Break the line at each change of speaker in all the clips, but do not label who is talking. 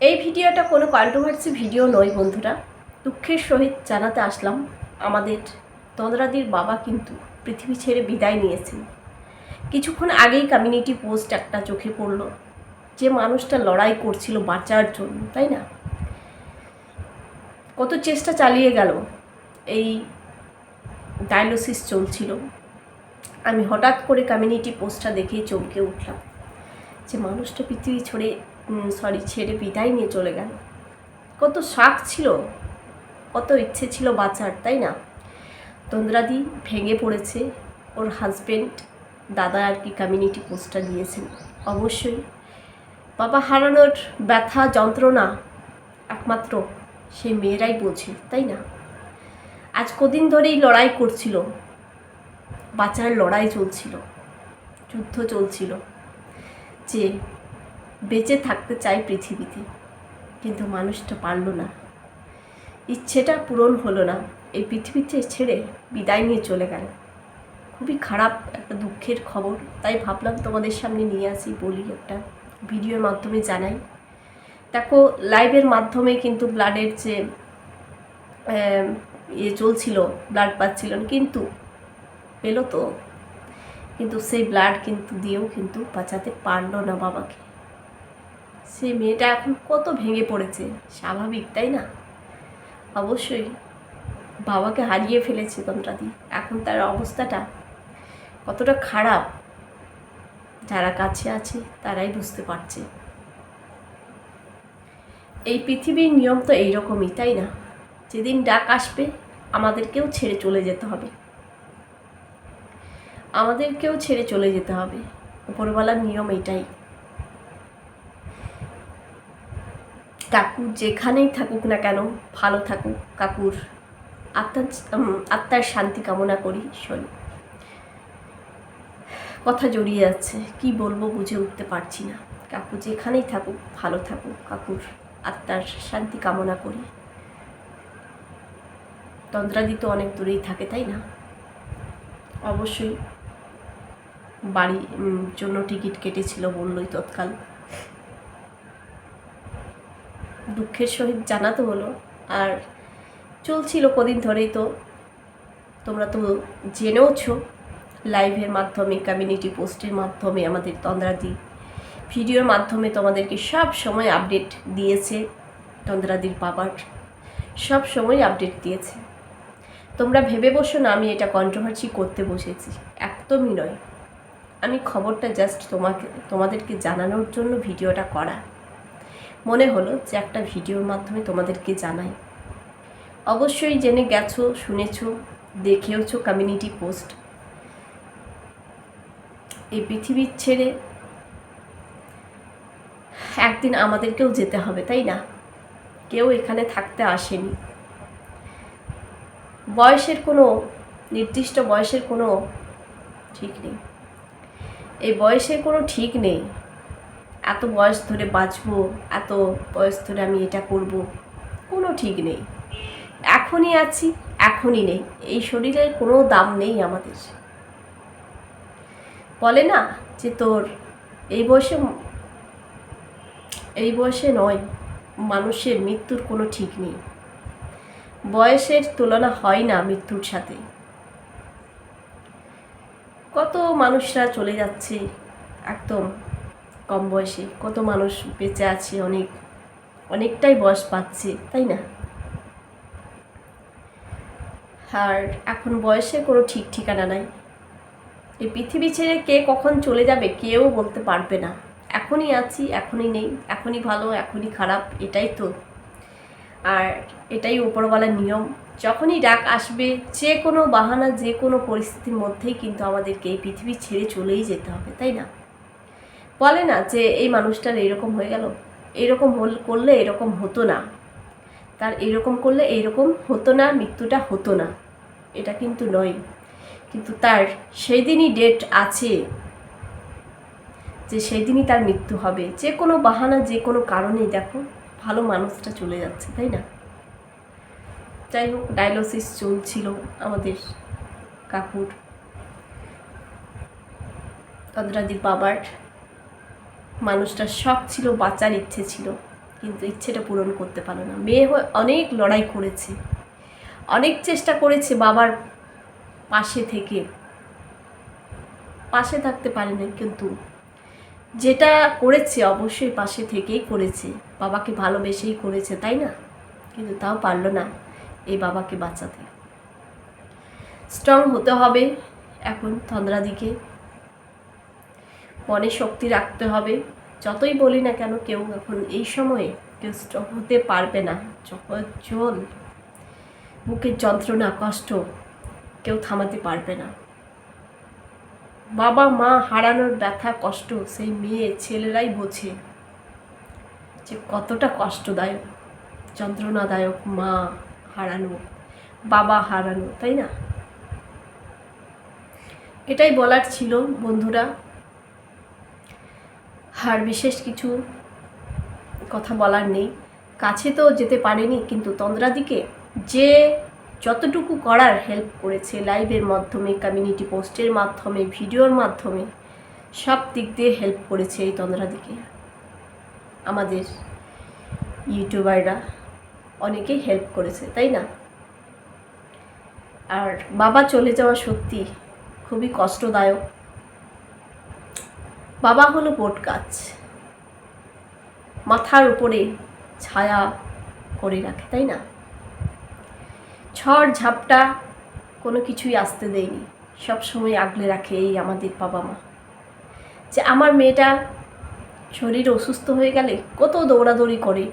এই ভিডিওটা কোনো কন্ট্রোভার্সি ভিডিও নয় বন্ধুরা। দুঃখের সহিত জানাতে আসলাম আমাদের তন্দ্রাদির বাবা কিন্তু পৃথিবী ছেড়ে বিদায় নিয়েছেন। কিছুক্ষণ আগেই কমিউনিটি পোস্ট একটা চোখে পড়ল যে মানুষটা লড়াই করছিল বাঁচার জন্য, তাই না? কত চেষ্টা চালিয়ে গেল এই ডায়ালিসিস চলছিল। আমি হঠাৎ করে কমিউনিটি পোস্টটা দেখেই চমকে উঠলাম যে মানুষটা পৃথিবী ছড়ে সরি ছেড়ে বিদায় নিয়ে চলে গেল। কত শখ ছিল, কত ইচ্ছে ছিল বাঁচার, তাই না? তন্দ্রাদি ভেঙে পড়েছে, ওর হাজবেন্ড দাদা আর কি কমিউনিটি পোস্টটা দিয়েছেন। অবশ্যই। বাবা হারানোর ব্যথা, যন্ত্রণা একমাত্র সেই মেয়েরাই বোঝে, তাই না? আজ কদিন ধরেই লড়াই করছিল। বাঁচার লড়াই চলছিল। যুদ্ধ চলছিল। যে বেঁচে থাকতে চাই পৃথিবীতে। কিন্তু মানুষটা পারল না। ইচ্ছেটা পূরণ হলো না। এই পৃথিবীতে ছেড়ে বিদায় নিয়ে চলে গেল। খুবই খারাপ একটা দুঃখের খবর। তাই ভাবলাম তোমাদের সামনে নিয়ে আসি বলি একটা ভিডিওর মাধ্যমে জানাই। দেখো লাইভের মাধ্যমে কিন্তু ব্লাডের যে ইয়ে চলছিল ব্লাড পাচ্ছিল কিন্তু পেল তো। কিন্তু সেই ব্লাড কিন্তু দিয়েও কিন্তু বাঁচাতে পারল না বাবাকে। সেই মেয়েটা এখন কত ভেঙে পড়েছে, স্বাভাবিক, তাই না? অবশ্যই, বাবাকে হারিয়ে ফেলেছে তন্ত্রাদি এখন তার অবস্থাটা কতটা খারাপ, যারা কাছে আছে তারাই বুঝতে পারছে। এই পৃথিবীর নিয়ম তো এইরকমই, তাই না? যেদিন ডাক আসবে, আমাদেরকেও ছেড়ে চলে যেতে হবে। আমাদেরকেও ছেড়ে চলে যেতে হবে। উপরওয়ালার নিয়ম এটাই কাকু যেখানেই থাকুক না কেন, ভালো থাকুক। কাকুর আত্মার আত্মার শান্তি কামনা করি, শোনি। কথা জড়িয়ে যাচ্ছে কি বলব বুঝে উঠতে পারছি না। কাকু যেখানেই থাকুক, ভালো থাকুক। কাকুর আত্মার শান্তি কামনা করি। তন্দ্রাদি তো অনেক দূরেই থাকে, তাই না? অবশ্যই বাড়ি জন্য টিকিট কেটেছিল বললোই তৎকাল। দুঃখের সহিত জানাতে হলো। আর চলছিল কদিন ধরেই তো। তোমরা তো জেনেওছো লাইভের মাধ্যমে কমিউনিটি পোস্টের মাধ্যমে আমাদের তন্দ্রাদি ভিডিওর মাধ্যমে তোমাদেরকে সব সময় আপডেট দিয়েছে তন্দ্রাদির বাবার। সব সময় আপডেট দিয়েছে। তোমরা ভেবে বসো না, আমি এটা কন্ট্রোভার্সি করতে বসেছি। একদমই নয়। আমি খবরটা জাস্ট তোমাকে, তোমাদেরকে জানানোর জন্য ভিডিওটা করা। মনে হলো যে একটা ভিডিওর মাধ্যমে তোমাদেরকে জানাই। অবশ্যই জেনে গেছো, শুনেছো, দেখেওছো কমিউনিটি পোস্ট এই পৃথিবীর ছেড়ে একদিন আমাদেরকেও যেতে হবে, তাই না? কেউ এখানে থাকতে আসেনি। বয়সের কোনো, নির্দিষ্ট বয়সের কোনো ঠিক নেই। এই বয়সের কোনো ঠিক নেই। এত বয়স ধরে বাঁচবো, এত বয়স ধরে আমি এটা করব, কোনো ঠিক নেই। এখনই আছি, এখনই নেই। এই শরীরের কোনো দাম নেই আমাদের। বলে না যে তোর এই বয়সে এই বয়সে নয়, মানুষের মৃত্যুর কোনো ঠিক নেই। বয়সের তুলনা হয় না মৃত্যুর সাথে। কত মানুষরা চলে যাচ্ছে একদম কম বয়সে কত মানুষ বেঁচে আছে, অনেক, অনেকটাই বয়স পাচ্ছে, তাই না? আর এখন বয়সে কোনো ঠিক ঠিকানা নাই। এই পৃথিবী ছেড়ে কে কখন চলে যাবে কেউ বলতে পারবে না। এখনই আছি, এখনই নেই, এখনই ভালো, এখনই খারাপ, এটাই তো। আর এটাই উপরওয়ালার নিয়ম। যখনই ডাক আসবে, যে কোনো বাহানা, যে কোনো পরিস্থিতির মধ্যেই কিন্তু আমাদেরকে এই পৃথিবী ছেড়ে চলেই যেতে হবে, তাই না? বলে না যে এই মানুষটার এইরকম হয়ে গেল। এইরকম করলে এরকম হতো না। তার এইরকম করলে এইরকম হতো না, মৃত্যুটা হতো না। এটা কিন্তু নয়। কিন্তু তার সেই দিনই ডেট আছে যে সেই দিনই তার মৃত্যু হবে। যে কোনো বাহানা, যে কোনো কারণেই দেখো, ভালো মানুষটা চলে যাচ্ছে, তাই না? যাই হোক ডায়ালিসিস চলছিল আমাদের কাকুর। তন্দ্রাদির বাবার মানুষটার শখ ছিল, বাঁচার ইচ্ছে ছিল, কিন্তু ইচ্ছেটা পূরণ করতে পারল না। মেয়ে হয়ে অনেক লড়াই করেছে, অনেক চেষ্টা করেছে বাবার পাশে থেকে। পাশে থাকতে পারেনি, কিন্তু যেটা করেছে অবশ্যই পাশে থেকেই করেছে। বাবাকে ভালোবেসেই করেছে, তাই না? কিন্তু তাও পারল না এই বাবাকে বাঁচাতে। স্ট্রং হতে হবে এখন তন্দ্রাদিকে মনে শক্তি রাখতে হবে। যতই বলি না কেন, কেউ এখন এই সময়ে কেউ হতে পারবে না। চল বুকের যন্ত্রণা, কষ্ট কেউ থামাতে পারবে না। বাবা, মা হারানোর ব্যথা, কষ্ট সেই মেয়ে, ছেলেরাই বোঝে যে কতটা কষ্টদায়ক, যন্ত্রণাদায়ক মা হারানো, বাবা হারানো, তাই না? এটাই বলার ছিল বন্ধুরা। আর বিশেষ কিছু কথা বলার নেই। কাছে তো যেতে পারেনি, কিন্তু তন্দ্রাদিকে যে যতটুকু করার হেল্প করেছে লাইভের মাধ্যমে কমিউনিটি পোস্টের মাধ্যমে ভিডিওর মাধ্যমে, সব দিক দিয়ে হেল্প করেছে এই তন্দ্রাদিকে। আমাদের ইউটিউবাররা অনেকেই হেল্প করেছে, তাই না? আর বাবা চলে যাওয়া সত্যি খুবই কষ্টদায়ক। বাবা হলো বট গাছ। মাথার উপরে ছায়া করে রাখে, তাই না? ঝড় ঝাপটা কোনো কিছুই আসতে দেয়নি। সব সময় আগলে রাখে এই আমাদের বাবা মা। যে আমার মেয়েটা শরীর অসুস্থ হয়ে গেলে কত দৌড়াদৌড়ি করে,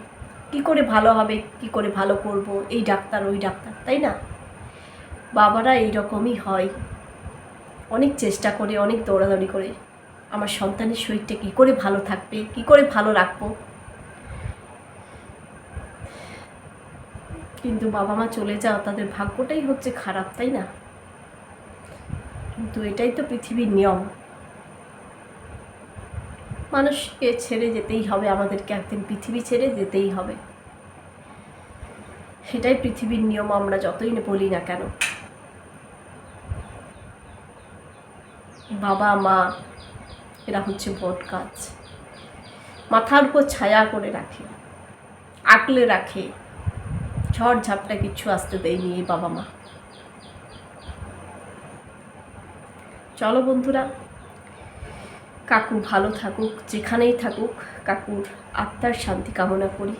কি করে ভালো হবে, কি করে ভালো করব, এই ডাক্তার, ওই ডাক্তার, তাই না? বাবারা এইরকমই হয়। অনেক চেষ্টা করে, অনেক দৌড়াদৌড়ি করে। আমার সন্তানের শরীরটা কী করে ভালো থাকবে, কি করে ভালো রাখব। কিন্তু বাবা মা চলে যাও তাদের ভাগ্যটাই হচ্ছে খারাপ, তাই না? কিন্তু এটাই তো পৃথিবীর নিয়ম। মানুষকে ছেড়ে যেতেই হবে, আমাদেরকে একদিন পৃথিবী ছেড়ে যেতেই হবে। সেটাই পৃথিবীর নিয়ম, আমরা যতই না বলি না কেন। বাবা, মা এরা হচ্ছে বট গাছ। মাথার উপর ছায়া করে রাখে, আঁকলে রাখে, ঝড় ঝাপটা কিচ্ছু আসতে দেয়নি এই বাবা মা। চলো বন্ধুরা, কাকু ভালো থাকুক, যেখানেই থাকুক, কাকুর আত্মার শান্তি কামনা করি।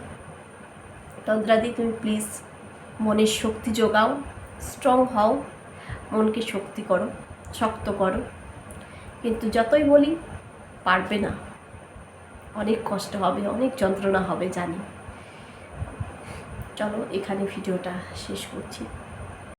তন্দ্রাদি, তুমি প্লিজ মনের শক্তি যোগাও স্ট্রং হও, মনকে শক্তি করো, শক্ত করো। কিন্তু যতই বলি পারবে না। অনেক কষ্ট হবে অনেক যন্ত্রণা হবে জানি। চলো এখানে ভিডিওটা শেষ করছি।